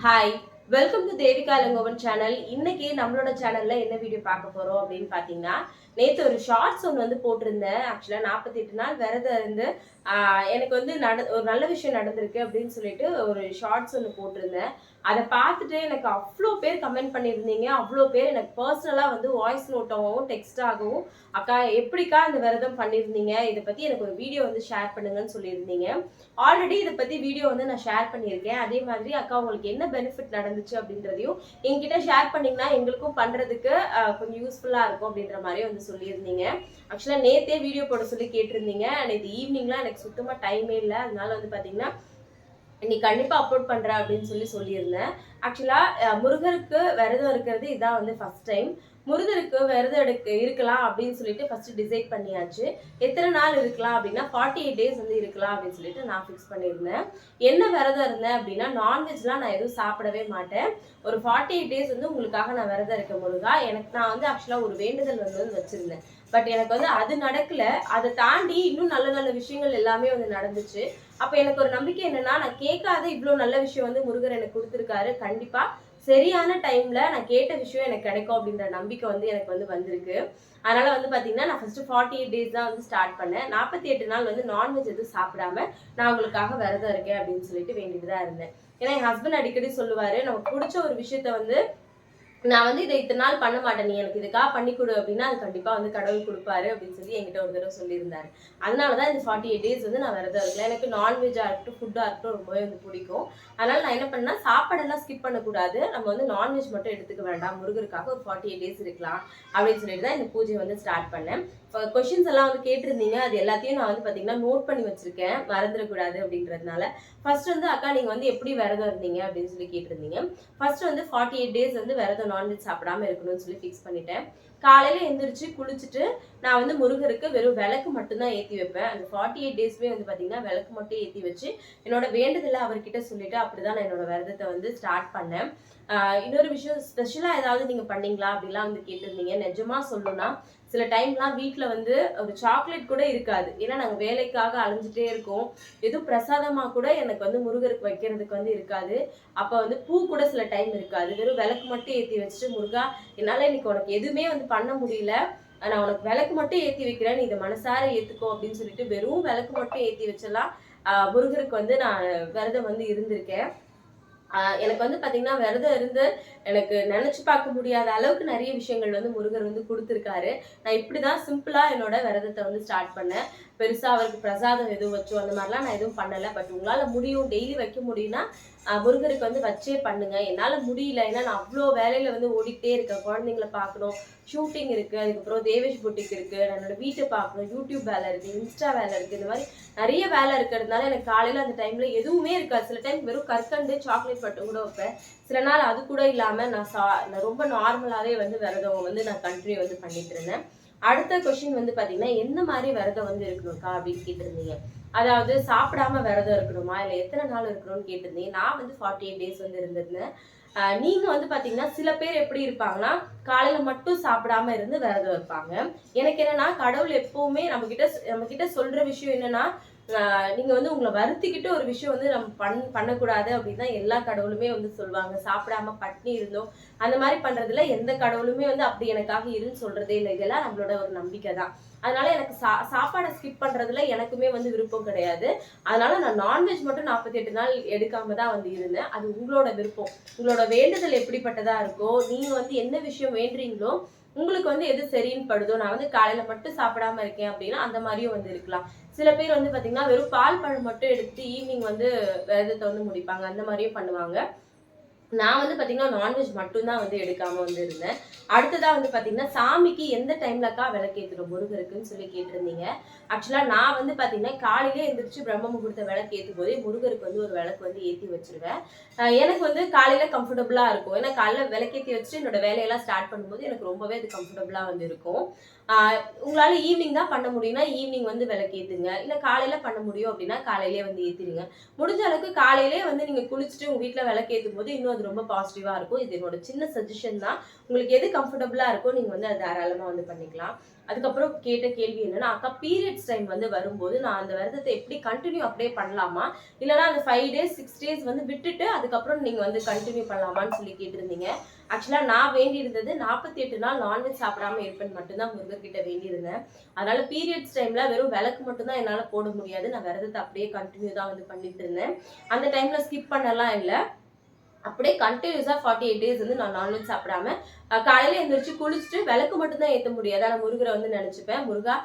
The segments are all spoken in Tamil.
Hi welcome to Devika Langovan channel இன்னைக்கு நம்மளோட சேனல்ல என்ன வீடியோ பார்க்க போறோம் அப்படின்னு பாத்தீங்கன்னா நேற்று ஒரு ஷார்ட்ஸ் ஒன்று வந்து போட்டிருந்தேன். ஆக்சுவலாக நாற்பத்தி எட்டு நாள் விரதம் இருந்து எனக்கு வந்து நட ஒரு நல்ல விஷயம் நடந்திருக்கு அப்படின்னு சொல்லிட்டு ஒரு ஷார்ட்ஸ் ஒன்று போட்டிருந்தேன். அதை பார்த்துட்டு எனக்கு அவ்வளோ பேர் கமெண்ட் பண்ணியிருந்தீங்க. அவ்வளோ பேர் எனக்கு பர்சனலாக வந்து வாய்ஸ் நோட்டாகவும் டெக்ஸ்டாகவும் அக்கா எப்படிக்கா இந்த விரதம் பண்ணியிருந்தீங்க? இதை பற்றி எனக்கு ஒரு வீடியோ வந்து ஷேர் பண்ணுங்கன்னு சொல்லியிருந்தீங்க. ஆல்ரெடி இதை பற்றி வீடியோ வந்து நான் ஷேர் பண்ணியிருக்கேன். அதே மாதிரி அக்கா உங்களுக்கு என்ன பெனிஃபிட் நடந்துச்சு? அப்படின்றதையும் என்கிட்ட ஷேர் பண்ணிங்கன்னா எங்களுக்கும் பண்ணுறதுக்கு கொஞ்சம் யூஸ்ஃபுல்லாக இருக்கும் அப்படின்ற மாதிரி வந்து சொல்லியிருந்தீங்க. ஆக்சுவலாக நேத்தே வீடியோ போட சொல்லி கேட்டிருந்தீங்க. நேற்று ஈவினிங்லாம் எனக்கு சுத்தமாக டைமே இல்லை. அதனால வந்து பார்த்தீங்கன்னா இன்னைக்கு கண்டிப்பாக அப்லோட் பண்ணுறேன் அப்படின்னு சொல்லி சொல்லியிருந்தேன். ஆக்சுவலாக முருகருக்கு விரதம் இருக்கிறது இதான் வந்து ஃபஸ்ட் டைம் முருகருக்கு விரதம் எடுக்க இருக்கலாம் அப்படின்னு சொல்லிட்டு ஃபர்ஸ்ட் டிசைட் பண்ணியாச்சு. எத்தனை நாள் இருக்கலாம் அப்படின்னா ஃபார்ட்டி எயிட் டேஸ் வந்து இருக்கலாம் அப்படின்னு சொல்லிட்டு நான் ஃபிக்ஸ் பண்ணியிருந்தேன். என்ன விரதம் இருந்தேன் அப்படின்னா நான்வெஜ்லாம் நான் எதுவும் சாப்பிடவே மாட்டேன். ஒரு ஃபார்ட்டி எயிட் டேஸ் வந்து உங்களுக்காக நான் விரதம் இருக்க முருகா எனக்கு நான் வந்து ஆக்சுவலாக ஒரு வேண்டுதல் வந்து வந்து வச்சிருந்தேன். பட் எனக்கு வந்து அது நடக்கல. அதை தாண்டி இன்னும் நல்ல நல்ல விஷயங்கள் எல்லாமே வந்து நடந்துச்சு. அப்போ எனக்கு ஒரு நம்பிக்கை என்னன்னா நான் கேட்காத இவ்வளோ நல்ல விஷயம் வந்து முருகர் எனக்கு கொடுத்துருக்காரு. கண்டிப்பாக சரியான டைம்ல நான் கேட்ட விஷயம் எனக்கு கிடைக்கும் அப்படின்ற நம்பிக்கை வந்து எனக்கு வந்து வந்திருக்கு. அதனால வந்து பாத்தீங்கன்னா நான் ஃபர்ஸ்ட் ஃபார்ட்டி எயிட் டேஸ் தான் வந்து ஸ்டார்ட் பண்ணேன். நாற்பத்தி எட்டு நாள் வந்து நான்வெஜ் எதுவும் சாப்பிடாம நான் உங்களுக்காக விரதம் இருக்கேன் அப்படின்னு சொல்லிட்டு வேண்டிட்டு தான் இருந்தேன். ஏன்னா என் ஹஸ்பண்ட் அடிக்கடி சொல்லுவாரு நமக்கு பிடிச்ச ஒரு விஷயத்த வந்து நான் வந்து இதை இத்தனை நாள் பண்ண மாட்டேன். நீ எனக்கு இதுக்காக பண்ணி கொடு அப்படின்னா அது கண்டிப்பாக வந்து கடவுள் கொடுப்பாரு அப்படின்னு சொல்லி என்கிட்ட ஒரு தடவை சொல்லியிருந்தாரு. அதனால தான் இந்த ஃபார்ட்டி எயிட் டேஸ் வந்து நான் விரதம் இருக்கேன் எனக்கு நான்வெஜ்ஜாக இருக்கட்டும் ஃபுட்டாக இருக்கட்டும் ரொம்பவே வந்து பிடிக்கும். அதனால நான் என்ன பண்ணேன்னா சாப்பாடெல்லாம் ஸ்கிப் பண்ணக்கூடாது. நம்ம வந்து நான்வெஜ் மட்டும் எடுத்துக்க வேண்டாம். முருகருக்காக ஒரு ஃபார்ட்டி எயிட் டேஸ் இருக்கலாம் அப்படின்னு சொல்லிட்டு தான் இந்த பூஜையை வந்து ஸ்டார்ட் பண்ணேன். கொஷின்ஸ் எல்லாம் வந்து கேட்டிருந்தீங்க. அது எல்லாத்தையும் நான் வந்து பார்த்தீங்கன்னா நோட் பண்ணி வச்சிருக்கேன். மறந்துடக்கூடாது அப்படின்றதுனால. ஃபர்ஸ்ட் வந்து அக்கா நீங்கள் வந்து எப்படி விரதம் இருந்தீங்க? அப்படின்னு சொல்லி கேட்டிருந்தீங்க. ஃபர்ஸ்ட் வந்து ஃபார்ட்டி எயிட் டேஸ் வந்து விரதம் நான்வெஜ் சாப்பிடாம இருக்கணும்னு சொல்லி ஃபிக்ஸ் பண்ணிட்டேன். காலையில எந்திரிச்சு குளிச்சுட்டு நான் வந்து முருகருக்கு வெறும் விளக்கு மட்டும்தான் ஏற்றி வைப்பேன். அந்த ஃபார்ட்டி எயிட் டேஸ்மே வந்து பார்த்தீங்கன்னா விளக்கு மட்டும் ஏற்றி வச்சு என்னோட வேண்டுதலை அவர்கிட்ட சொல்லிட்டு அப்படிதான் நான் என்னோட விரதத்தை வந்து ஸ்டார்ட் பண்ணேன். இன்னொரு விஷயம் ஸ்பெஷலாக ஏதாவது நீங்கள் பண்ணீங்களா? அப்படிலாம் வந்து கேட்டிருந்தீங்க. நிஜமா சொல்லணும்னா சில டைம்லாம் வீட்டில் வந்து ஒரு சாக்லேட் கூட இருக்காது. ஏன்னா நாங்கள் வேலைக்காக அலைஞ்சிட்டே இருக்கோம். எதுவும் பிரசாதமாக கூட எனக்கு வந்து முருகருக்கு வைக்கிறதுக்கு வந்து இருக்காது. அப்போ வந்து பூ கூட சில டைம் இருக்காது. வெறும் விளக்கு மட்டும் ஏற்றி வச்சுட்டு முருகா என்னால் இன்னைக்கு உனக்கு எதுவுமே வந்து பண்ண முடியல. நான் உனக்கு விளக்கு மட்டும் ஏற்றி வைக்கிறேன். நீ இதை மனசார ஏற்றுக்கோ அப்படின்னு சொல்லிட்டு வெறும் விளக்கு மட்டும் ஏற்றி வச்செல்லாம் முருகருக்கு வந்து நான் விரதம் வந்து இருந்திருக்கேன். எனக்கு வந்து பார்த்தீங்கன்னா விரதம் இருந்து எனக்கு நினச்சி பார்க்க முடியாத அளவுக்கு நிறைய விஷயங்கள் வந்து முருகர் வந்து கொடுத்துருக்காரு. நான் இப்படி தான் சிம்பிளாக என்னோட விரதத்தை வந்து ஸ்டார்ட் பண்ணேன். பெருசாக அவருக்கு பிரசாதம் எதுவும் வச்சோ அந்த மாதிரிலாம் நான் எதுவும் பண்ணலை. பட் உங்களால் முடியும் டெய்லி வைக்க முடியும்னா முருகருக்கு வந்து வச்சே பண்ணுங்க. என்னால முடியல. ஏன்னா நான் அவ்வளோ வேலையில வந்து ஓடிக்கிட்டே இருக்கேன். குழந்தைங்கள பார்க்கணும். ஷூட்டிங் இருக்கு. அதுக்கப்புறம் தேவேஷ் புட்டிக் இருக்கு. என்னோட வீட்டை பார்க்கணும். யூடியூப் வேலை இருக்கு. இன்ஸ்டா வேலை இருக்கு. இந்த மாதிரி நிறைய வேலை இருக்கிறதுனால எனக்கு காலையில அந்த டைம்ல எதுவுமே இருக்காது. சில டைம் வெறும் கற்கண்டு சாக்லேட் பட்டு கூட வைப்பேன். சில நாள் அது கூட இல்லாம நான் சா நான் ரொம்ப நார்மலாவே வந்து விரதம் வந்து நான் கண்டினியூ வந்து பண்ணிட்டு இருந்தேன். அடுத்த கொஸ்டின் வந்து பாத்தீங்கன்னா எந்த மாதிரி விரதம் வந்து இருக்கணும்க்கா அப்படின்னு கேட்டிருந்தீங்க. அதாவது சாப்பிடாம விரதம் இருக்கணுமா? இல்லை எத்தனை நாள் இருக்கணும்னு கேட்டிருந்தீங்க. நான் வந்து ஃபார்ட்டி எயிட் டேஸ் வந்து இருந்திருந்தேன். ஆஹ் நீங்க வந்து பாத்தீங்கன்னா சில பேர் எப்படி இருப்பாங்கன்னா காலையில மட்டும் சாப்பிடாம இருந்து விரதம் இருப்பாங்க. எனக்கு என்னன்னா கடவுள் எப்பவுமே நம்ம கிட்ட நம்ம கிட்ட சொல்ற விஷயம் என்னன்னா நீங்கள் வந்து உங்களை வருத்திக்கிட்டு ஒரு விஷயம் வந்து நம்ம பண் பண்ணக்கூடாது அப்படின்னு தான் எல்லா கடவுளுமே வந்து சொல்லுவாங்க. சாப்பிடாம பட்னி இருந்தோம். அந்த மாதிரி பண்ணுறதுல எந்த கடவுளுமே வந்து அப்படி எனக்காக இருன்னு சொல்கிறதே இல்லை. இதெல்லாம் நம்மளோட ஒரு நம்பிக்கை தான். அதனால எனக்கு சா சாப்பாடை ஸ்கிப் பண்ணுறதுல எனக்குமே வந்து விருப்பம் கிடையாது. அதனால நான் நான்வெஜ் மட்டும் நாற்பத்தி எட்டு நாள் எடுக்காம தான் வந்து இருந்தேன். அது உங்களோட விருப்பம். உங்களோட வேண்டுதல் எப்படிப்பட்டதாக இருக்கோ நீங்கள் வந்து என்ன விஷயம் வேண்டுறீங்களோ உங்களுக்கு வந்து எது சரின்னு படுதோ நான் வந்து காலையில மட்டும் சாப்பிடாம இருக்கேன் அப்படின்னா அந்த மாதிரியும் வந்து இருக்கலாம். சில பேர் வந்து பாத்தீங்கன்னா வெறும் பால் பழம் மட்டும் எடுத்து ஈவினிங் வந்து விரதத்தை வந்து முடிப்பாங்க. அந்த மாதிரியும் பண்ணுவாங்க. நான் வந்து பார்த்தீங்கன்னா நான்வெஜ் மட்டும்தான் வந்து எடுக்காம வந்து இருந்தேன். அடுத்ததாக வந்து பார்த்தீங்கன்னா சாமிக்கு எந்த டைம்லக்கா விளக்கேத்துறோம் முருகருக்குன்னு சொல்லி கேட்டிருந்தீங்க. ஆக்சுவலாக நான் வந்து பார்த்தீங்கன்னா காலையிலே எழுந்திரிச்சு பிரம்ம முகூர்த்த விளக்கு ஏற்றும் போதே முருகருக்கு வந்து ஒரு விளக்கு வந்து ஏற்றி வச்சிருவேன். எனக்கு வந்து காலையில் கம்ஃபர்டபுளாக இருக்கும். ஏன்னா காலையில் விளக்கேற்றி வச்சுட்டு என்னோட வேலையெல்லாம் ஸ்டார்ட் பண்ணும்போது எனக்கு ரொம்பவே அது கம்ஃபர்டபுளாக வந்து இருக்கும். உங்களால ஈவினிங் தான் பண்ண முடியும்னா ஈவினிங் வந்து விளக்கேத்துங்க இல்ல காலையில பண்ண முடியும் அப்படின்னா காலையிலேயே வந்து ஏத்திடுங்க. முடிஞ்ச அளவுக்கு காலையிலே வந்து நீங்க குளிச்சுட்டு உங்க வீட்டில் விளக்கேற்றும் போது இன்னும் அது ரொம்ப பாசிட்டிவா இருக்கும். இது என்னோட சின்ன சஜஷன் தான். உங்களுக்கு எது கம்ஃபர்டபுளா இருக்கோ நீங்க வந்து அது தாராளமா வந்து பண்ணிக்கலாம். அதுக்கப்புறம் கேட்ட கேள்வி என்னன்னா அக்கா பீரியட்ஸ் டைம் வந்து வரும்போது நான் அந்த விரதத்தை எப்படி கண்டினியூ அப்படியே பண்ணலாமா? இல்லைன்னா அந்த ஃபைவ் டேஸ் சிக்ஸ் டேஸ் வந்து விட்டுட்டு அதுக்கப்புறம் நீங்கள் வந்து கண்டினியூ பண்ணலாமான்னு சொல்லி கேட்டிருந்தீங்க. ஆக்சுவலாக நான் வேண்டியிருந்தது நாற்பத்தி எட்டு நாள் நான்வெஜ் சாப்பிடாம இருப்பேன் மட்டும்தான் முருகர்கிட்ட வேண்டியிருந்தேன். அதனால பீரியட்ஸ் டைம்ல வெறும் விளக்கு மட்டும்தான் என்னால் போட முடியாது. நான் விரதத்தை அப்படியே கண்டினியூ தான் வந்து பண்ணிட்டு இருந்தேன். அந்த டைம்ல ஸ்கிப் பண்ணலாம் இல்லை. அப்படியே கண்டினியூஸாக ஃபார்ட்டி எயிட் டேஸ் வந்து நான் நான்வெஜ் சாப்பிடாம காலையில எழுந்திரிச்சு குளிச்சுட்டு விளக்கு மட்டும்தான் ஏற்ற முடியாது ஆனால் முருகரை வந்து நினச்சிப்பேன். முருகா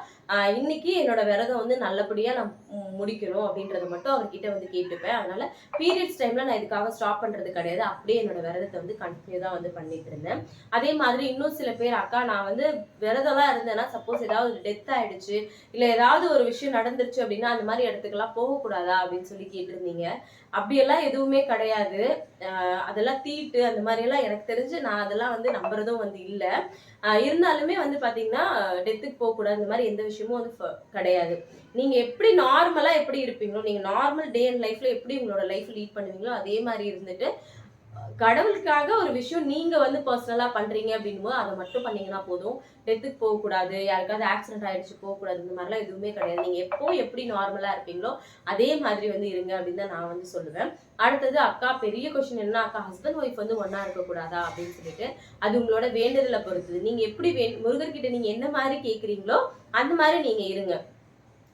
இன்னைக்கு என்னோட விரதம் வந்து நல்லபடியாக நான் முடிக்கிறோம் முடிக்கணும் அப்படின்றத மட்டும் அவர்கிட்ட வந்து கேட்டுப்பேன். அதனால பீரியட்ஸ் டைம்ல நான் இதுக்காக ஸ்டாப் பண்றது கிடையாது. அப்படியே என்னோட விரதத்தை வந்து கண்டினியூ தான் வந்து பண்ணிட்டு இருந்தேன். அதே மாதிரி இன்னும் சில பேர் அக்கா நான் வந்து விரதம்லாம் இருந்தேன்னா சப்போஸ் ஏதாவது டெத் ஆயிடுச்சு இல்லை ஏதாவது ஒரு விஷயம் நடந்துருச்சு அப்படின்னா அந்த மாதிரி இடத்துக்கெல்லாம் போகக்கூடாதா? அப்படின்னு சொல்லி கேட்டிருந்தீங்க. அப்படியெல்லாம் எதுவுமே கிடையாது. அதெல்லாம் தீட்டு அந்த மாதிரி எல்லாம் எனக்கு தெரிஞ்சு நான் அதெல்லாம் வந்து நம்புறதும் வந்து இல்லை. இருந்தாலுமே வந்து பாத்தீங்கன்னா டெத்துக்கு போகக்கூடாது. இந்த மாதிரி எந்த விஷயமும் வந்து கிடையாது. நீங்க எப்படி நார்மலா எப்படி இருப்பீங்களோ நீங்க நார்மல் டே அண்ட் லைஃப்பில் எப்படி உங்களோட லைஃப் லீட் பண்ணுவீங்களோ அதே மாதிரி இருந்துட்டு கடவுளுக்காக ஒரு விஷயம் நீங்க வந்து பர்சனலா பண்றீங்க அப்படின்னும் அதை மட்டும் பண்ணீங்கன்னா போதும். டெத்துக்கு போகக்கூடாது. யாருக்காவது ஆக்சிடென்ட் ஆயிடுச்சு போகக்கூடாது. இந்த மாதிரிலாம் எதுவுமே கிடையாது. நீங்க எப்போ எப்படி நார்மலா இருப்பீங்களோ அதே மாதிரி வந்து இருங்க அப்படின்னு தான் நான் வந்து சொல்லுவேன். அடுத்தது அக்கா பெரிய கொஸ்டின் என்ன அக்கா ஹஸ்பண்ட் ஒய்ஃப் வந்து ஒண்ணா இருக்கக்கூடாதா அப்படின்னு சொல்லிட்டு அது உங்களோட வேண்டுதலை பொறுத்தது. நீங்க எப்படி வே முருகர்கிட்ட நீங்க என்ன மாதிரி கேக்குறீங்களோ அந்த மாதிரி நீங்க இருங்க.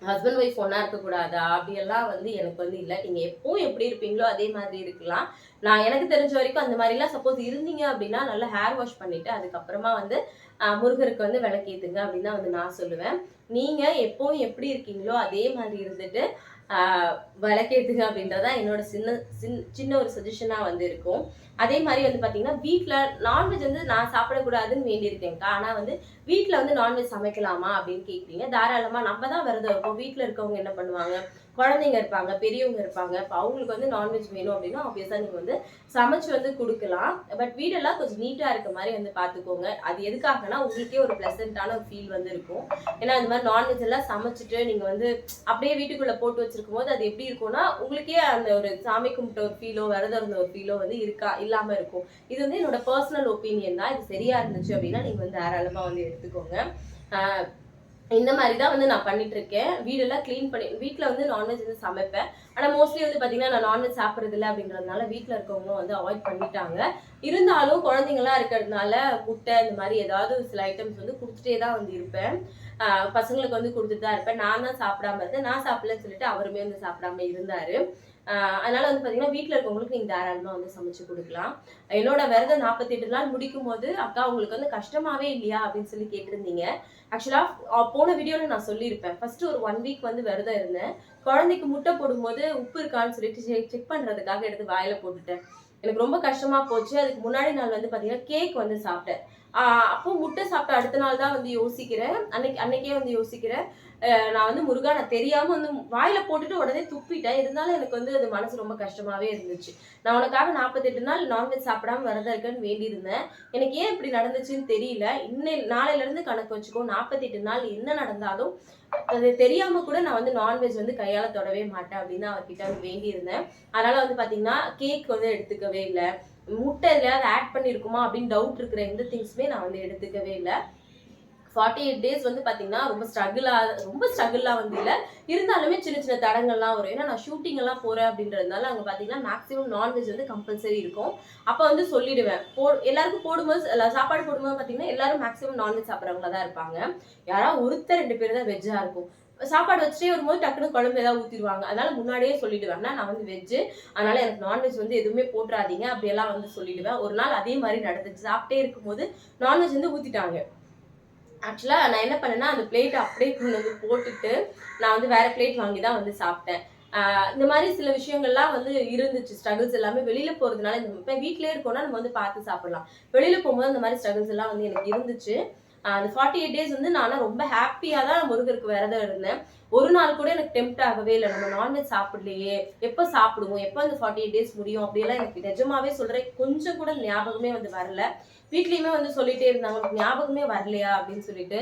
ஹஸ்பண்ட் ஒய்ஃப் ஒன்றா இருக்கக்கூடாதா? அப்படியெல்லாம் வந்து எனக்கு வந்து இல்லை. நீங்கள் எப்பவும் எப்படி இருப்பீங்களோ அதே மாதிரி இருக்கலாம். நான் எனக்கு தெரிஞ்ச வரைக்கும் அந்த மாதிரிலாம் சப்போஸ் இருந்தீங்க அப்படின்னா நல்லா ஹேர் வாஷ் பண்ணிட்டு அதுக்கப்புறமா வந்து ஆஹ், முருகருக்கு வந்து விளக்கேத்துங்க அப்படின்னு தான் வந்து நான் சொல்லுவேன். நீங்கள் எப்பவும் எப்படி இருக்கீங்களோ அதே மாதிரி இருந்துட்டு ஆஹ், விளக்கேத்துங்க அப்படின்றதா என்னோட சின்ன சின் சின்ன ஒரு சஜஷனாக வந்து இருக்கும் அதே மாதிரி வந்து பார்த்தீங்கன்னா வீட்டில் நான்வெஜ் வந்து நான் சாப்பிடக்கூடாதுன்னு வேண்டியிருக்கேன்க்கா ஆனால் வந்து வீட்டில் வந்து நான்வெஜ் சமைக்கலாமா அப்படின்னு கேட்குறீங்க தாராளமாக நம்ம தான் விரதம் இருக்கோம் வீட்டில் இருக்கவங்க என்ன பண்ணுவாங்க? குழந்தைங்க இருப்பாங்க பெரியவங்க இருப்பாங்க. இப்போ அவங்களுக்கு வந்து நான்வெஜ் வேணும் அப்படின்னா ஆப்வியஸாக நீங்கள் வந்து சமைச்சு வந்து கொடுக்கலாம். பட் வீடெல்லாம் கொஞ்சம் நீட்டாக இருக்க மாதிரி வந்து பார்த்துக்கோங்க அது எதுக்காகனா உங்களுக்கே ஒரு ப்ளசண்ட்டான ஒரு ஃபீல் வந்து இருக்கும். ஏன்னா அந்த மாதிரி நான்வெஜ் எல்லாம் சமைச்சிட்டு நீங்கள் வந்து அப்படியே வீட்டுக்குள்ளே போட்டு வச்சிருக்கும் போது அது எப்படி இருக்கும்னா உங்களுக்கே அந்த ஒரு சாமி கும்பிட்ட ஒரு ஃபீலோ விரதம் இருந்த ஒரு ஃபீலோ வந்து இருக்கா இல்லாமல் இருக்கும். இது வந்து என்னோட பர்சனல் ஒப்பீனியன் தான். இது சரியா இருந்துச்சு அப்படின்னா நீங்கள் வந்து தாராளமாக வந்து எடுத்துக்கோங்க. இந்த மாதிரி தான் வந்து நான் பண்ணிட்டு இருக்கேன் வீடெல்லாம் க்ளீன் பண்ணி வீட்டில் வந்து நான்வெஜ் வந்து சமைப்பேன். ஆனால் மோஸ்ட்லி வந்து பார்த்தீங்கன்னா நான் நான்வெஜ் சாப்பிட்றது இல்லை அப்படின்றதுனால வீட்டில் இருக்கவங்களும் வந்து அவாய்ட் பண்ணிட்டாங்க. இருந்தாலும் குழந்தைங்களாம் இருக்கிறதுனால முட்டை இந்த மாதிரி ஏதாவது சில ஐட்டம்ஸ் வந்து கொடுத்துட்டே தான் வந்து இருப்பேன். பசங்களுக்கு வந்து கொடுத்துட்டு தான் இருப்பேன். நான் தான் சாப்பிடாம இருந்தேன். நான் சாப்பிடலன்னு சொல்லிட்டு அவருமே வந்து சாப்பிடாம இருந்தாரு. அதனால வந்து பார்த்தீங்கன்னா வீட்டில் இருக்கவங்களுக்கு நீங்கள் தாராளமாக வந்து சமைச்சு கொடுக்கலாம். என்னோட விரதம் நாற்பத்தி எட்டு நாள் முடிக்கும் போது அக்கா உங்களுக்கு வந்து கஷ்டமாவே இல்லையா? அப்படின்னு சொல்லி கேட்டிருந்தீங்க. ஆக்சுவலாக போன வீடியோவில் நான் சொல்லியிருப்பேன். ஃபர்ஸ்ட் ஒரு ஒன் வீக் வந்து விரதம் இருந்தேன். குழந்தைக்கு முட்டை போடும்போது உப்பு இருக்கான்னு சொல்லிட்டு செக் பண்ணுறதுக்காக எடுத்து வாயில போட்டுட்டேன். எனக்கு ரொம்ப கஷ்டமா போச்சு. அதுக்கு முன்னாடி நாள் வந்து பார்த்தீங்கன்னா கேக் வந்து சாப்பிட்டேன். அப்போ முட்டை சாப்பிட்ட அடுத்த நாள் தான் வந்து யோசிக்கிறேன். அன்னைக்கு அன்னைக்கே வந்து யோசிக்கிறேன். நான் வந்து முருகா நான் தெரியாம வந்து வாயில போட்டுட்டு உடனே துப்பிட்டேன். இருந்தாலும் எனக்கு வந்து அது மனசு ரொம்ப கஷ்டமாவே இருந்துச்சு. நான் உனக்காக நாற்பத்தெட்டு நாள் நான்வெஜ் சாப்பிடாம விரதம் இருக்கேன்னு வேண்டியிருந்தேன். எனக்கு ஏன் இப்படி நடந்துச்சுன்னு தெரியல. இன்னை நாளையில இருந்து கணக்கு வச்சுக்கோ. நாற்பத்தெட்டு நாள் என்ன நடந்தாலும் அது தெரியாம கூட நான் வந்து நான்வெஜ் வந்து கையால தொடவே மாட்டேன் அப்படின்னு அவர்கிட்ட வேண்டியிருந்தேன். அதனால வந்து பாத்தீங்கன்னா கேக் வந்து எடுத்துக்கவே இல்லை. முட்டை எதுலையாவது ஆட் பண்ணியிருக்குமா அப்படின்னு டவுட் இருக்கிற எந்த திங்ஸுமே நான் வந்து எடுத்துக்கவே இல்லை. ஃபார்ட்டி எயிட் டேஸ் வந்து பார்த்தீங்கன்னா ரொம்ப ஸ்ட்ரகிளாக ரொம்ப ஸ்ட்ரகிளாக வந்து இல்லை. இருந்தாலுமே சின்ன சின்ன தடங்கள்லாம் வரும். ஏன்னா நான் ஷூட்டிங் எல்லாம் போகிறேன் அப்படின்றதுனால அங்கே பார்த்தீங்கன்னா மேக்ஸிமம் நான்வெஜ் வந்து கம்பல்சரி இருக்கும். அப்போ வந்து சொல்லிடுவேன். போ எல்லாருக்கும் போடும்போது எல்லா சாப்பாடு போடும்போது பார்த்தீங்கன்னா எல்லாரும் மேக்ஸிமம் நான்வெஜ் சாப்பிட்றவங்களா தான் இருப்பாங்க. யாராவது ஒருத்தர் ரெண்டு பேர் தான் வெஜ்ஜாக இருக்கும். சாப்பாடு வச்சுட்டே வரும்போது டக்குனு குழம்பு ஏதாவது ஊற்றிடுவாங்க அதனால முன்னாடியே சொல்லிடுவேன். நான் வந்து வெஜ்ஜு அதனால எனக்கு நான்வெஜ் வந்து எதுவுமே போட்டுறாதீங்க. அப்படியெல்லாம் வந்து சொல்லிடுவேன். ஒரு நாள் அதே மாதிரி நடந்துச்சு. சாப்பிட்டே இருக்கும்போது நான்வெஜ் வந்து ஊற்றிட்டாங்க ஆக்சுவலாக நான் என்ன பண்ணேன்னா அந்த பிளேட் அப்படியே கொண்டு வந்து போட்டுட்டு நான் வந்து வேற பிளேட் வாங்கி தான் வந்து சாப்பிட்டேன். இந்த மாதிரி சில விஷயங்கள்லாம் வந்து இருந்துச்சு. ஸ்ட்ரகிள்ஸ் எல்லாமே வெளியில் போகிறதுனால இந்த இப்போ வீட்டிலே இருக்கோம்னா நம்ம வந்து பார்த்து சாப்பிடலாம். வெளியில் போகும்போது அந்த மாதிரி ஸ்ட்ரகிள்ஸ் எல்லாம் வந்து எனக்கு இருந்துச்சு. அந்த ஃபார்ட்டி எயிட் டேஸ் வந்து நான் ரொம்ப ஹாப்பியாக தான் முருகருக்கு விரதம் இருந்தேன். ஒரு நாள் கூட எனக்கு டெம்ட் ஆகவே இல்லை. நம்ம நான்வெஜ் சாப்பிடலையே. எப்போ சாப்பிடுவோம்? எப்போ அந்த ஃபார்ட்டி எயிட் டேஸ் முடியும்? அப்படியெல்லாம் எனக்கு நிஜமாவே சொல்கிறேன் கொஞ்சம் கூட ஞாபகமே வந்து வரல. வீட்லேயுமே வந்து சொல்லிட்டே இருந்தாங்க ஞாபகமே வரலையா? அப்படின்னு சொல்லிட்டு.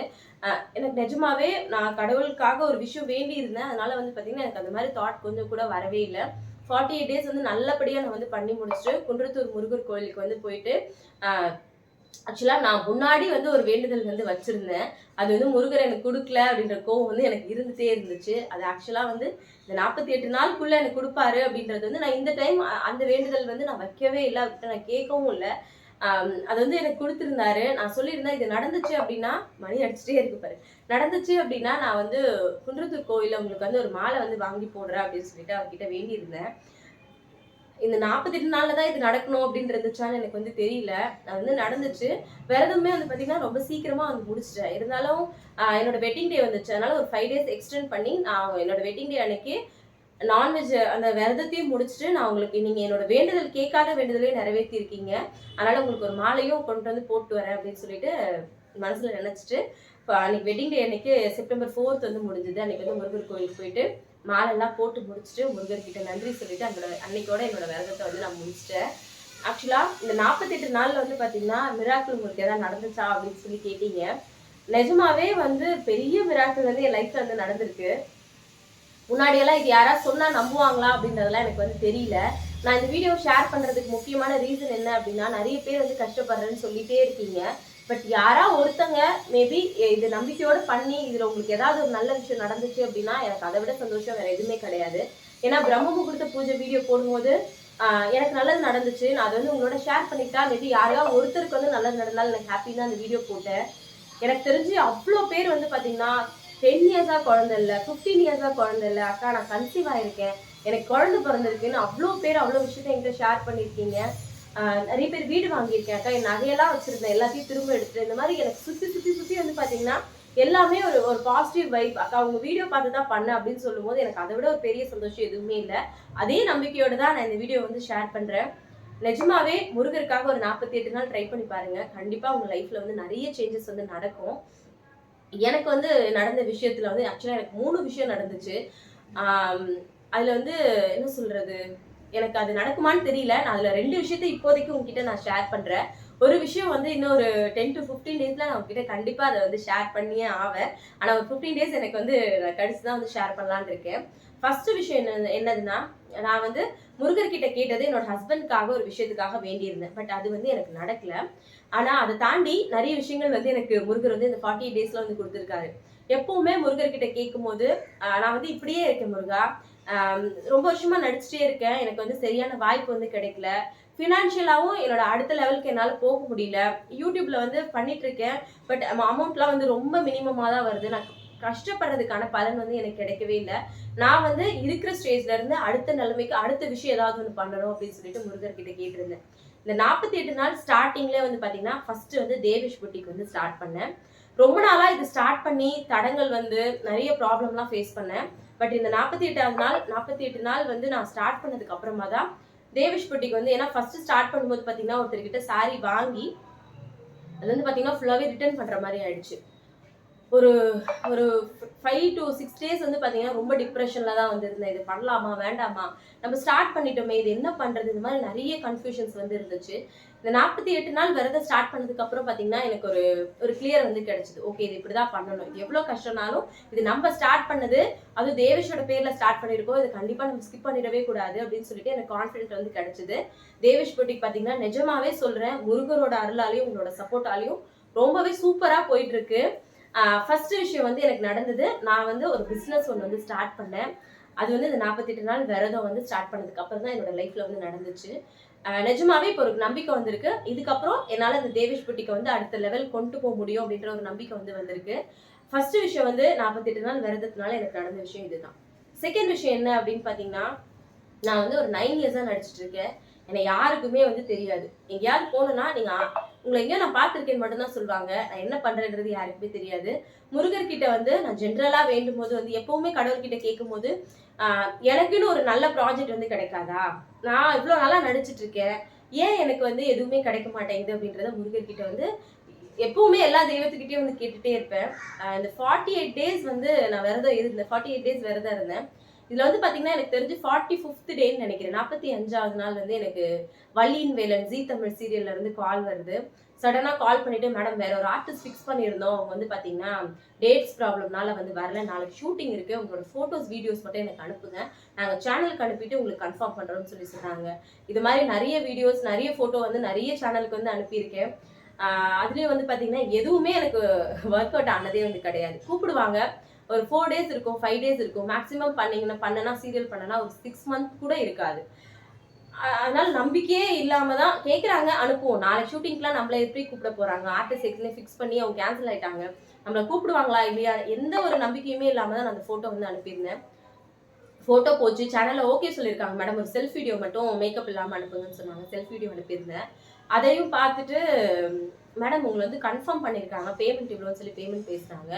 எனக்கு நிஜமாவே நான் கடவுளுக்காக ஒரு விஷயம் வேண்டி இருந்தேன் அதனால வந்து பார்த்தீங்கன்னா எனக்கு அந்த மாதிரி தாட் கொஞ்சம் கூட வரவே இல்லை. ஃபார்ட்டி எயிட் டேஸ் வந்து நல்லபடியாக நான் வந்து பண்ணி முடிச்சுட்டு குன்றத்தூர் முருகர் கோயிலுக்கு வந்து போயிட்டு ஆக்சுவலாக நான் முன்னாடி வந்து ஒரு வேண்டுதல் வந்து வச்சுருந்தேன். அது வந்து முருகர் எனக்கு கொடுக்கல அப்படின்ற கோவம் வந்து எனக்கு இருந்துகிட்டே இருந்துச்சு. அது ஆக்சுவலாக வந்து இந்த நாற்பத்தி எட்டு நாளுக்குள்ளே எனக்கு கொடுப்பாரு அப்படின்றது வந்து நான் இந்த டைம் அந்த வேண்டுதல் வந்து நான் வைக்கவே இல்லை. அவர்கிட்ட நான் கேட்கவும் இல்லை. அது வந்து எனக்கு கொடுத்துருந்தாரு. நான் சொல்லியிருந்தேன் இது நடந்துச்சு அப்படின்னா மணி அடிச்சுட்டே இருக்கு பாரு. நடந்துச்சு அப்படின்னா நான் வந்து குன்றத்தூர் கோயிலில் உங்களுக்கு வந்து ஒரு மாலை வந்து வாங்கி போடுறேன் அப்படின்னு சொல்லிட்டு அவர்கிட்ட வேண்டியிருந்தேன். இந்த நாற்பத்தெட்டு நாளில் தான் இது நடக்கணும் அப்படின்னு இருந்துச்சான்னு எனக்கு வந்து தெரியல. அது வந்து நடந்துச்சு. விரதமே வந்து பார்த்தீங்கன்னா ரொம்ப சீக்கிரமாக வந்து முடிச்சிட்டேன். இருந்தாலும் என்னோட வெட்டிங் டே வந்துச்சு. அதனால ஒரு ஃபைவ் டேஸ் எக்ஸ்டெண்ட் பண்ணி நான் என்னோட வெட்டிங் டே அன்னைக்கு நான்வெஜ் அந்த விரதத்தையும் முடிச்சுட்டு நான் உங்களுக்கு நீங்கள் என்னோட வேண்டுதல் கேட்காத வேண்டுதலையும் நிறைவேற்றிருக்கீங்க. அதனால உங்களுக்கு ஒரு மாலையும் கொண்டு வந்து போட்டு வரேன் அப்படின்னு சொல்லிட்டு மனசில் நினச்சிட்டு இப்போ அன்னைக்கு வெட்டிங் டே அன்னைக்கு செப்டம்பர் ஃபோர்த் வந்து முடிஞ்சது. அன்னைக்கு வந்து முருகர் கோயிலுக்கு போயிட்டு மாலைலாம் போட்டு முடிச்சுட்டு முருகர்கிட்ட நன்றி சொல்லிட்டு அந்த அன்னைக்கோட என்னோட விரதத்தை வந்து நான் முடிச்சிட்டேன். ஆக்சுவலாக இந்த நாற்பத்தெட்டு நாளில் வந்து பார்த்தீங்கன்னா மிராக்கள் உங்களுக்கு எதாவது நடந்துச்சா அப்படின்னு சொல்லி கேட்டீங்க. நிஜமாவே வந்து பெரிய மிராக்கள் வந்து என் லைஃப்ல வந்து நடந்திருக்கு. முன்னாடியெல்லாம் இது யாராவது சொன்னா நம்புவாங்களா அப்படின்றதெல்லாம் எனக்கு வந்து தெரியல. நான் இந்த வீடியோ ஷேர் பண்றதுக்கு முக்கியமான ரீசன் என்ன அப்படின்னா நிறைய பேர் வந்து கஷ்டப்படுறேன்னு சொல்லிட்டே இருக்கீங்க. பட் யாரா ஒருத்தங்க மேபி இது நம்பிக்கையோட பண்ணி இதுல உங்களுக்கு ஏதாவது ஒரு நல்ல விஷயம் நடந்துச்சு அப்படின்னா எனக்கு அதை விட சந்தோஷம் வேற எதுவுமே கிடையாது. ஏன்னா பிரம்ம முகூர்த்த பூஜை வீடியோ போடும்போது எனக்கு நல்லது நடந்துச்சு. நான் அதை வந்து உங்களோட ஷேர் பண்ணிக்கிட்டா மேபி யாராவது ஒருத்தருக்கு வந்து நல்லது நடந்தாலும் எனக்கு ஹாப்பின்னு அந்த வீடியோ போட்டேன். எனக்கு தெரிஞ்சு அவ்வளோ பேர் வந்து பார்த்தீங்கன்னா டென் இயர்ஸாக குழந்தை இல்லை ஃபிஃப்டீன் இயர்ஸாக குழந்தை இல்லை. அக்கா நான் கன்சீவ் ஆகிருக்கேன் எனக்கு குழந்தை பிறந்திருக்குன்னு அவ்வளோ பேர் அவ்வளோ விஷயத்த என்கிட்ட ஷேர் பண்ணியிருக்கீங்க நிறைய பேர் வீடு வாங்கியிருக்கேன். அக்கா என் நகையெல்லாம் வச்சுருந்தேன். எல்லாத்தையும் திரும்ப எடுத்துட்டு இந்த மாதிரி எனக்கு சுற்றி சுற்றி சுற்றி வந்து பார்த்தீங்கன்னா எல்லாமே ஒரு ஒரு பாசிட்டிவ் வைப் அக்கா அவங்க வீடியோ பார்த்து தான் பண்ணேன் அப்படின்னு சொல்லும்போது எனக்கு அதை விட ஒரு பெரிய சந்தோஷம் எதுவுமே இல்லை. அதே நம்பிக்கையோடு தான் நான் இந்த வீடியோ வந்து ஷேர் பண்ணுறேன் நிஜமாவே முருகருக்காக ஒரு நாற்பத்தி எட்டு நாள் ட்ரை பண்ணி பாருங்க. கண்டிப்பாக உங்கள் லைஃப்பில் வந்து நிறைய சேஞ்சஸ் வந்து நடக்கும். எனக்கு வந்து நடந்த விஷயத்துல வந்து ஆக்சுவலாக எனக்கு மூணு விஷயம் நடந்துச்சு. அதில் வந்து என்ன சொல்றது? எனக்கு அது நடக்குமான்னு தெரியல. நான் அதில் ரெண்டு விஷயத்த இப்போதைக்கு உங்ககிட்ட நான் ஷேர் பண்ணுறேன் ஒரு விஷயம் வந்து இன்னொரு டென் டு ஃபிஃப்டீன் டேஸில் நான் உங்ககிட்ட கண்டிப்பாக அதை வந்து ஷேர் பண்ணியே ஆவேன். ஆனால் ஒரு ஃபிஃப்டீன் டேஸ் எனக்கு வந்து நான் தான் வந்து ஷேர் பண்ணலான்னு இருக்கேன். ஃபர்ஸ்ட் விஷயம் என்ன என்னதுன்னா நான் வந்து முருகர்கிட்ட கேட்டது என்னோட ஹஸ்பண்ட்காக ஒரு விஷயத்துக்காக வேண்டியிருந்தேன். பட் அது வந்து எனக்கு நடக்கல. ஆனா அதை தாண்டி நிறைய விஷயங்கள் வந்து எனக்கு முருகர் வந்து இந்த ஃபார்ட்டி டேஸ்ல வந்து கொடுத்துருக்காரு. எப்பவுமே முருகர்கிட்ட கேட்கும்போது போது நான் வந்து இப்படியே இருக்கேன் முருகா. ரொம்ப வருஷமா நடிச்சுட்டே இருக்கேன். எனக்கு வந்து சரியான வாய்ப்பு வந்து கிடைக்கல. ஃபினான்ஷியலாகவும் என்னோட அடுத்த லெவலுக்கு என்னால் போக முடியல. யூடியூப்ல வந்து பண்ணிட்டு இருக்கேன். பட் அமௌண்ட்லாம் வந்து ரொம்ப மினிமமாக தான் வருது. நான் கஷ்டப்படுறதுக்கான பலன் வந்து எனக்கு கிடைக்கவே இல்லை. நான் வந்து இருக்கிற ஸ்டேஜ்ல இருந்து அடுத்த நிலைமைக்கு அடுத்த விஷயம் ஏதாவது ஒன்று பண்ணணும் அப்படின்னு சொல்லிட்டு முருகர் கிட்ட கேட்டிருந்தேன். இந்த நாற்பத்தி எட்டு நாள் ஸ்டார்டிங்ல வந்து பாத்தீங்கன்னா ஃபர்ஸ்ட் வந்து தேவேஷ் புட்டிக் வந்து ஸ்டார்ட் பண்ணேன். ரொம்ப நாளா இது ஸ்டார்ட் பண்ணி தடங்கள் வந்து நிறைய ப்ராப்ளம்லாம் ஃபேஸ் பண்ணேன். பட் இந்த நாற்பத்தி எட்டாவது நாள் நாற்பத்தி எட்டு நாள் வந்து நான் ஸ்டார்ட் பண்ணதுக்கு அப்புறமா தான் தேவேஷ் புட்டிக்கு வந்து ஏன்னா ஃபர்ஸ்ட் ஸ்டார்ட் பண்ணும்போது பாத்தீங்கன்னா ஒருத்தர்கிட்ட சாரி வாங்கி அது வந்து பாத்தீங்கன்னா ஃபுல்லாவே ரிட்டர்ன் பண்ற மாதிரி ஆயிடுச்சு. ஒரு ஒரு ஃபைவ் டு சிக்ஸ் டேஸ் வந்து பார்த்தீங்கன்னா ரொம்ப டிப்ரெஷனில் தான் வந்து இருந்தேன் இது பண்ணலாமா வேண்டாமா? நம்ம ஸ்டார்ட் பண்ணிட்டோமே இது என்ன பண்ணுறது இது மாதிரி நிறைய கன்ஃபியூஷன்ஸ் வந்து இருந்துச்சு. இந்த நாற்பத்தி எட்டு நாள் விரதம் ஸ்டார்ட் பண்ணதுக்கு அப்புறம் பார்த்தீங்கன்னா எனக்கு ஒரு ஒரு கிளியர் வந்து கிடச்சிது. ஓகே இது இப்படி தான் பண்ணணும். இது எவ்வளோ கஷ்டம்னாலும் இது நம்ம ஸ்டார்ட் பண்ணது அது தேவேஷோட பேரில் ஸ்டார்ட் பண்ணியிருக்கோம் இது கண்டிப்பாக நம்ம ஸ்கிப் பண்ணிடவே கூடாது அப்படின்னு சொல்லிட்டு எனக்கு கான்ஃபிடென்ட் வந்து கிடச்சிது. தேவேஷ் போட்டிக்கு பார்த்தீங்கன்னா நிஜமாவே சொல்கிறேன் முருகரோட அருளாலையும் உங்களோட சப்போர்ட்டாலையும் ரொம்பவே சூப்பராக போயிட்டு இருக்கு. ஃபர்ஸ்ட் விஷயம் வந்து எனக்கு நடந்தது. நான் வந்து ஒரு பிஸ்னஸ் ஒன்று வந்து ஸ்டார்ட் பண்ணேன். அது வந்து இந்த நாற்பத்தெட்டு நாள் விரதம் வந்து ஸ்டார்ட் பண்ணதுக்கு அப்புறம் தான் என்னோட லைஃப்ல வந்து நடந்துச்சு. நிஜமாவே இப்போ ஒரு நம்பிக்கை வந்திருக்கு. இதுக்கப்புறம் என்னால் இந்த தேவேஷ் புட்டிக்கு வந்து அடுத்த லெவல் கொண்டு போக முடியும் அப்படின்ற ஒரு நம்பிக்கை வந்து வந்திருக்கு. ஃபர்ஸ்ட் விஷயம் வந்து நாற்பத்தெட்டு நாள் விரதத்தினால எனக்கு நடந்த விஷயம் இதுதான். செகண்ட் விஷயம் என்ன அப்படின்னு பார்த்தீங்கன்னா நான் வந்து ஒரு நைன் இயர்ஸாக நடிச்சிட்டு இருக்கேன். என்னை யாருக்குமே வந்து தெரியாது. எங்கேயாவது போகணுன்னா நீங்கள் உங்களை எங்கேயோ நான் பார்த்துருக்கேன்னு மட்டும்தான் சொல்லுவாங்க. நான் என்ன பண்ணுறேன்றது யாருக்குமே தெரியாது. முருகர்கிட்ட வந்து நான் ஜென்ரலாக வேண்டும் போது வந்து எப்பவுமே கடவுள்கிட்ட கேட்கும்போது எனக்குன்னு ஒரு நல்ல ப்ராஜெக்ட் வந்து கிடைக்காதா? நான் இவ்வளோ நல்லா நடிச்சிட்டு இருக்கேன் ஏன் எனக்கு வந்து எதுவுமே கிடைக்க மாட்டேங்குது அப்படின்றத முருகர்கிட்ட வந்து எப்பவுமே எல்லா தெய்வத்துக்கிட்டேயும் வந்து கேட்டுட்டே இருப்பேன். இந்த ஃபார்ட்டி எயிட் டேஸ் வந்து நான் விரதம் இருந்தேன் ஃபார்ட்டி எயிட் டேஸ் விரதம் இருந்தேன். இதில் வந்து பார்த்தீங்கன்னா எனக்கு தெரிஞ்சு ஃபார்ட்டி ஃபிஃப்த் டேன்னு நினைக்கிறேன். நாற்பத்தி அஞ்சாவது நாள் வந்து எனக்கு வள்ளியின் வேலன் ஜி தமிழ் சீரியல்ல இருந்து கால் வருது. சடனாக கால் பண்ணிட்டு மேடம் வேற ஒரு ஆர்டிஸ்ட் ஃபிக்ஸ் பண்ணியிருந்தோம். அவங்க வந்து பார்த்தீங்கன்னா டேட்ஸ் ப்ராப்ளம்னால வந்து வரல. நாளைக்கு ஷூட்டிங் இருக்கு. உங்களோட ஃபோட்டோஸ் வீடியோஸ் மட்டும் எனக்கு அனுப்புங்க. நாங்கள் சேனலுக்கு அனுப்பிட்டு உங்களுக்கு கன்ஃபார்ம் பண்ணுறோம்னு சொல்லி சொன்னாங்க இது மாதிரி நிறைய வீடியோஸ் நிறைய ஃபோட்டோ வந்து நிறைய சேனலுக்கு வந்து அனுப்பியிருக்கேன். அதுலேயும் வந்து பார்த்தீங்கன்னா எதுவுமே எனக்கு ஒர்க் அவுட் ஆனதே வந்து கிடையாது. கூப்பிடுவாங்க. ஒரு ஃபோர் டேஸ் இருக்கும் ஃபைவ் டேஸ் இருக்கும். மேக்ஸிமம் பண்ணீங்கன்னா பண்ணனா சீரியல் பண்ணனா ஒரு சிக்ஸ் மந்த் கூட இருக்காது. அதனால நம்பிக்கையே இல்லாம தான் கேட்குறாங்க அனுப்புவோம். நாளைக்கு ஷூட்டிங்க்குலாம் நம்மள எப்படி கூப்பிட போறாங்க? ஆர்டிஸ்ட் எக்ஸ்லேயே ஃபிக்ஸ் பண்ணி அவங்க கேன்சல் ஆயிட்டாங்க. நம்மளை கூப்பிடுவாங்களா இல்லையா? எந்த ஒரு நம்பிக்கையுமே இல்லாம தான் நான் அந்த ஃபோட்டோ வந்து அனுப்பியிருந்தேன். ஃபோட்டோ போச்சு சேனலில் ஓகே சொல்லியிருக்காங்க. மேடம் ஒரு செல்ஃப் வீடியோ மட்டும் மேக்கப் இல்லாமல் அனுப்புங்கன்னு சொன்னாங்க. செல்ஃப் வீடியோ அனுப்பியிருந்தேன். அதையும் பார்த்துட்டு மேடம் உங்களை வந்து கன்ஃபார்ம் பண்ணியிருக்காங்க பேமெண்ட் இவ்வளோன்னு சொல்லி பேமெண்ட் பேசுகிறாங்க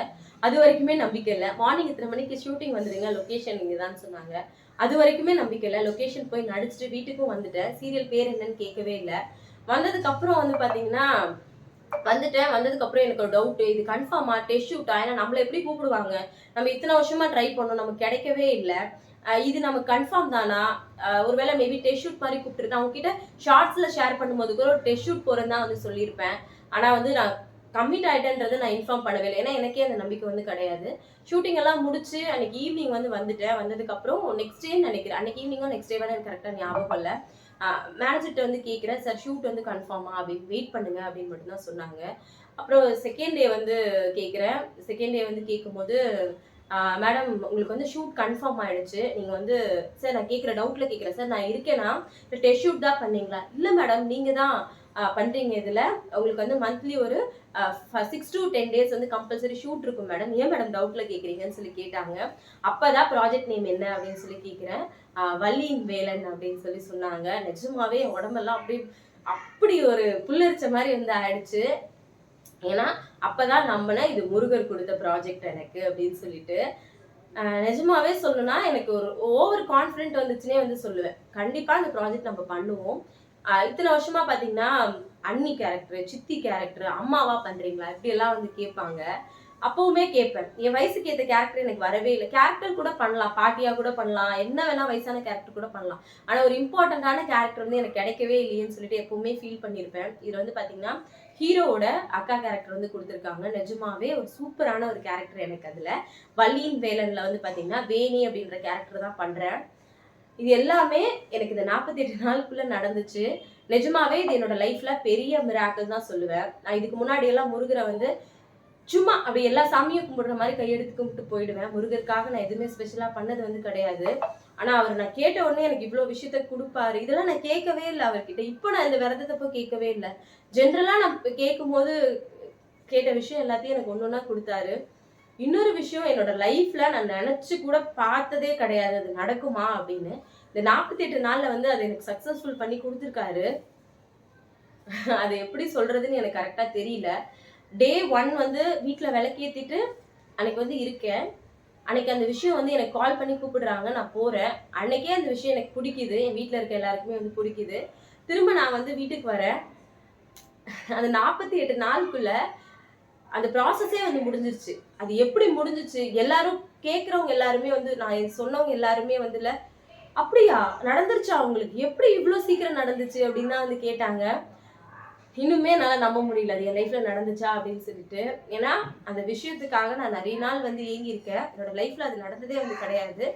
அது வரைக்குமே நம்பிக்கை இல்லை. மார்னிங் இத்தனை மணிக்கு ஷூட்டிங் வந்துடுங்க லொக்கேஷன் இங்கே தான் சொன்னாங்க. அது வரைக்குமே நம்பிக்கை இல்லை. லொக்கேஷன் போய் நடிச்சுட்டு வீட்டுக்கும் வந்துட்டேன். சீரியல் பேர் என்னன்னு கேட்கவே இல்லை. வந்ததுக்கப்புறம் வந்து பார்த்தீங்கன்னா வந்துட்டேன். வந்ததுக்கப்புறம் எனக்கு ஒரு டவுட்டு இது கன்ஃபார்மா டெஸ்ட் ஷூட்டா ஏன்னா நம்மளை எப்படி கூப்பிடுவாங்க? நம்ம இத்தனை வருஷமா ட்ரை பண்ணோம். நமக்கு கிடைக்கவே இல்லை. இது நமக்கு கன்ஃபார்ம் தானா? ஒருவேளை மேபி டெஸ்ட் ஷூட் மாதிரி கூப்பிட்டுருக்கேன் உங்ககிட்ட ஷார்ட்ஸில் ஷேர் பண்ணும்போது கூட ஒரு டெஸ்ட் ஷூட் போறேன்னு தான் வந்து சொல்லியிருப்பேன். ஆனால் வந்து நான் கம்மிட் ஆகிட்டேன்றதை நான் இன்ஃபார்ம் பண்ணவே இல்லை. ஏன்னா எனக்கே அந்த நம்பிக்கை வந்து கிடையாது. ஷூட்டிங் எல்லாம் முடிச்சு அன்னைக்கு ஈவினிங் வந்து வந்துட்டேன். வந்ததுக்கப்புறம் நெக்ஸ்ட் டே நினைக்கிறேன். அன்னைக்கு ஈவினிங்கும் நெக்ஸ்ட் டே வேணா எனக்கு கரெக்டாக ஞாபகம் இல்லை. மேனேஜர்கிட்ட வந்து கேட்குறேன் சார் ஷூட் வந்து கன்ஃபார்மா அப்படின்னு வெயிட் பண்ணுங்க. அப்படின்னு மட்டும்தான் சொன்னாங்க. அப்புறம் செகண்ட் டே வந்து கேட்குறேன். செகண்ட் டே வந்து கேட்கும்போது மேடம் உங்களுக்கு வந்து ஷூட் கன்ஃபார்ம் ஆயிடுச்சு. நீங்கள் வந்து சார் நான் கேட்குற டவுட்டில் கேட்குறேன் சார் நான் இருக்கேன்னா டெஸ்ட் ஷூட் தான் பண்ணீங்களா? இல்லை மேடம் நீங்கள் தான் பண்ணுறீங்க பண்றீங்க இதில். உங்களுக்கு வந்து மந்த்லி ஒரு சிக்ஸ் டு டென் டேஸ் வந்து கம்பல்சரி ஷூட் இருக்கும் மேடம் ஏன் மேடம் டவுட்டில் கேட்குறீங்கன்னு சொல்லி கேட்டாங்க. அப்பதான் ப்ராஜெக்ட் நேம் என்ன அப்படின்னு சொல்லி கேட்குறேன் வள்ளியின் வேலன் அப்படின்னு சொல்லி சொன்னாங்க. நிஜமாவே உடம்பெல்லாம் அப்படி அப்படி ஒரு புல்லரிச்ச மாதிரி வந்து ஆயிடுச்சு. ஏன்னா அப்பதான் நம்பினேன் இது முருகர் கொடுத்த ப்ராஜெக்ட் எனக்கு அப்படின்னு சொல்லிட்டு நிஜமாவே சொல்லணும்னா எனக்கு ஒரு ஓவர் கான்ஃபிடென்ட் வந்துச்சுன்னே வந்து சொல்லுவேன். கண்டிப்பா அந்த ப்ராஜெக்ட் நம்ம பண்ணுவோம். இத்தனை வருஷமா பாத்தீங்கன்னா அண்ணி கேரக்டர் சித்தி கேரக்டர் அம்மாவா பண்றீங்களா? இப்படி எல்லாம் வந்து கேட்பாங்க. அப்பவுமே கேட்பேன். என் வயசுக்கு ஏற்ற கேரக்டர் எனக்கு வரவே இல்லை. கேரக்டர் கூட பண்ணலாம். பாட்டியா கூட பண்ணலாம். என்ன வேணா வயசான கேரக்டர் கூட பண்ணலாம். ஆனா ஒரு இம்பார்ட்டன்டான கேரக்டர் வந்து எனக்கு கிடைக்கவே இல்லையேன்னு சொல்லிட்டு எப்பவுமே ஃபீல் பண்ணியிருப்பேன் இது வந்து பாத்தீங்கன்னா ஹீரோவோட அக்கா கேரக்டர் வந்து கொடுத்துருக்காங்க. நிஜமாவே ஒரு சூப்பரான ஒரு கேரக்டர் எனக்கு அதில். வள்ளியின் வேலனில் வந்து பார்த்தீங்கன்னா வேணி அப்படின்ற கேரக்டர் தான் பண்ணுறேன் இது எல்லாமே எனக்கு இந்த நாற்பத்தி எட்டு நாளுக்குள்ளே நடந்துச்சு. நிஜமாவே இது என்னோட லைஃப்பில் பெரிய மிராக்கள் தான் சொல்லுவேன். நான் இதுக்கு முன்னாடியெல்லாம் முருகரை வந்து சும்மா அப்படி எல்லா சாமியும் கும்பிடுற மாதிரி கையெடுத்து கும்பிட்டு போயிடுவேன். முருகருக்காக நான் எதுவுமே ஸ்பெஷலாக பண்ணது வந்து கிடையாது. ஆனா அவர் நான் கேட்ட உடனே எனக்கு இவ்வளவு விஷயத்த கொடுப்பாரு. இதெல்லாம் நான் கேட்கவே இல்லை அவர்கிட்ட. இப்போ நான் இந்த விரதத்தப்போ கேட்கவே இல்லை. ஜென்ரலா நான் கேட்கும் போது கேட்ட விஷயம் எல்லாத்தையும் எனக்கு ஒன்று ஒன்றா கொடுத்தாரு. இன்னொரு விஷயம் என்னோட லைஃப்ல நான் நினைச்சு கூட பார்த்ததே கிடையாது. அது நடக்குமா அப்படின்னு. இந்த நாற்பத்தி எட்டு நாள்ல வந்து அதை எனக்கு சக்சஸ்ஃபுல் பண்ணி கொடுத்துருக்காரு. அது எப்படி சொல்றதுன்னு எனக்கு கரெக்டா தெரியல. டே ஒன் வந்து வீட்டில் விளக்கேத்திட்டு அன்னைக்கு வந்து இருக்கேன். அன்னைக்கு அந்த விஷயம் வந்து எனக்கு கால் பண்ணி கூப்பிடுறாங்க. நான் போறேன். அன்னைக்கே அந்த விஷயம் எனக்கு பிடிக்குது. என் வீட்டில் இருக்க எல்லாருக்குமே வந்து பிடிக்குது. திரும்ப நான் வந்து வீட்டுக்கு வரேன். அந்த நாற்பத்தி எட்டு நாளுக்குள்ள அந்த ப்ராசஸே வந்து முடிஞ்சிருச்சு. அது எப்படி முடிஞ்சிச்சு? எல்லாரும் கேட்குறவங்க எல்லாருமே வந்து நான் சொன்னவங்க எல்லாருமே வந்து இல்லை அப்படியா? நடந்துருச்சா அவங்களுக்கு எப்படி இவ்வளோ சீக்கிரம் நடந்துச்சு? அப்படின்னு தான் வந்து கேட்டாங்க. இன்னுமே என்னால் நம்ப முடியல. அது என் லைஃப்ல நடந்துச்சா அப்படின்னு சொல்லிட்டு. ஏன்னா அந்த விஷயத்துக்காக நான் நிறைய நாள் வந்து ஏங்கியிருக்கேன் என்னோட லைஃப்ல அது நடந்ததே வந்து கிடையாது.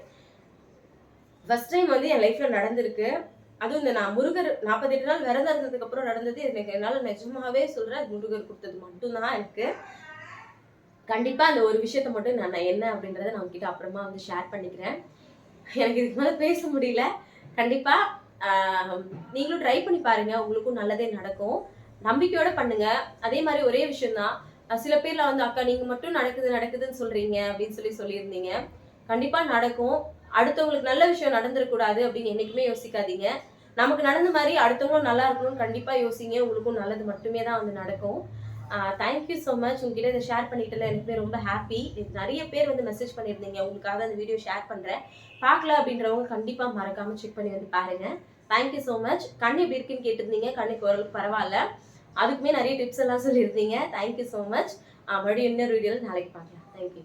ஃபர்ஸ்ட் டைம் வந்து என் லைஃப்ல நடந்திருக்கு. அதுவும் இந்த நான் முருகர் நாற்பத்தெட்டு நாள் விரதம் இருந்ததுக்கு அப்புறம் நடந்தது. எனக்கு என்னால் நிஜமாகவே சொல்றேன் அது முருகர் கொடுத்தது மட்டும்தான் எனக்கு. கண்டிப்பா அந்த ஒரு விஷயத்த மட்டும் நான் என்ன அப்படின்றத நான் உங்ககிட்ட அப்புறமா வந்து ஷேர் பண்ணிக்கிறேன். எனக்கு இதுக்கு மேலே பேச முடியல. கண்டிப்பா ஆஹ், நீங்களும் ட்ரை பண்ணி பாருங்க. உங்களுக்கும் நல்லதே நடக்கும். நம்பிக்கையோட பண்ணுங்க. அதே மாதிரி ஒரே விஷயம்தான். சில பேர்ல வந்து அக்கா நீங்க மட்டும் நடக்குது நடக்குதுன்னு சொல்றீங்க அப்படின்னு சொல்லி சொல்லியிருந்தீங்க. கண்டிப்பா நடக்கும். அடுத்தவங்களுக்கு நல்ல விஷயம் நடந்துடக்கூடாது அப்படின்னு என்னைக்குமே யோசிக்காதீங்க. நமக்கு நடந்த மாதிரி அடுத்தவங்களும் நல்லா இருக்கணும்னு கண்டிப்பா யோசிங்க. உங்களுக்கும் நல்லது மட்டுமே தான் வந்து நடக்கும். தேங்க்யூ ஸோ மச் உங்ககிட்ட இதை ஷேர் பண்ணிட்டல எனக்குமே ரொம்ப ஹாப்பி நிறைய பேர் வந்து மெசேஜ் பண்ணியிருந்தீங்க. உங்களுக்காக அந்த வீடியோ ஷேர் பண்ணுறேன் பார்க்கல அப்படின்றவங்க கண்டிப்பாக மறக்காமல் செக் பண்ணி வந்து பாருங்க. தேங்க்யூ ஸோ மச் கண் எப்படி இருக்குன்னு கேட்டிருந்தீங்க. கண்ணுக்கு ஓரளவுக்கு பரவாயில்ல. அதுக்குமே நிறைய டிப்ஸ் எல்லாம் சொல்லியிருந்தீங்க. தேங்க்யூ ஸோ மச் மறுபடியும் இன்னொரு வீடியோவில் நாளைக்கு பார்க்கலாம். தேங்க்யூ